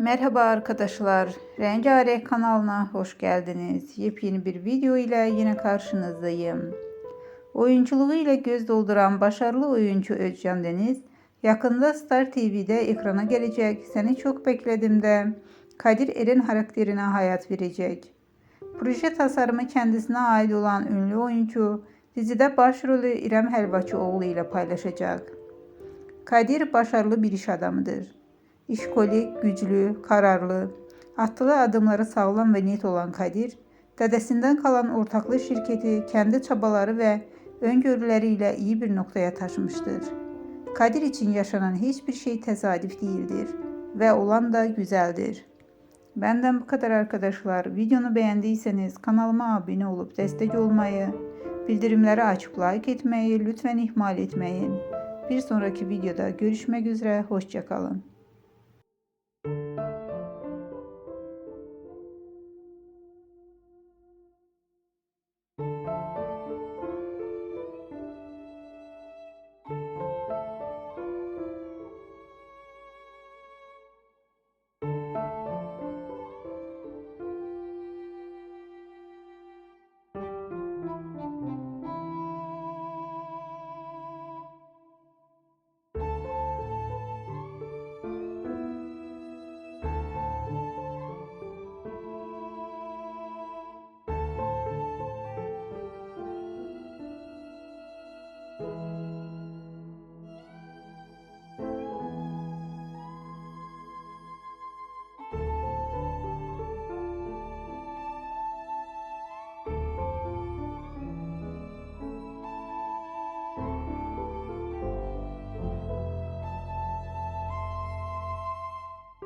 Merhaba arkadaşlar, Rengarenk kanalına hoş geldiniz. Yepyeni bir video ile yine karşınızdayım. Oyunculuğuyla göz dolduran başarılı oyuncu Özcan Deniz, yakında Star TV'de ekrana gelecek Seni Çok Bekledim de Kadir Eren karakterine hayat verecek. Proje tasarımı kendisine ait olan ünlü oyuncu, dizide başrolü İrem Helvacıoğlu ile paylaşacak. Kadir başarılı bir iş adamıdır. İşkolik, güclü, kararlı, attığı adımları sağlam ve net olan Kadir, dedesinden kalan ortaklı şirketi kendi çabaları ve öngörüleriyle iyi bir noktaya taşımıştır. Kadir için yaşanan hiçbir şey tesadüf değildir ve olan da güzeldir. Benden bu kadar arkadaşlar. Videonu beğendiyseniz kanalıma abone olup destek olmayı, bildirimleri açıp like etmeyi lütfen ihmal etmeyin. Bir sonraki videoda görüşmek üzere, hoşçakalın.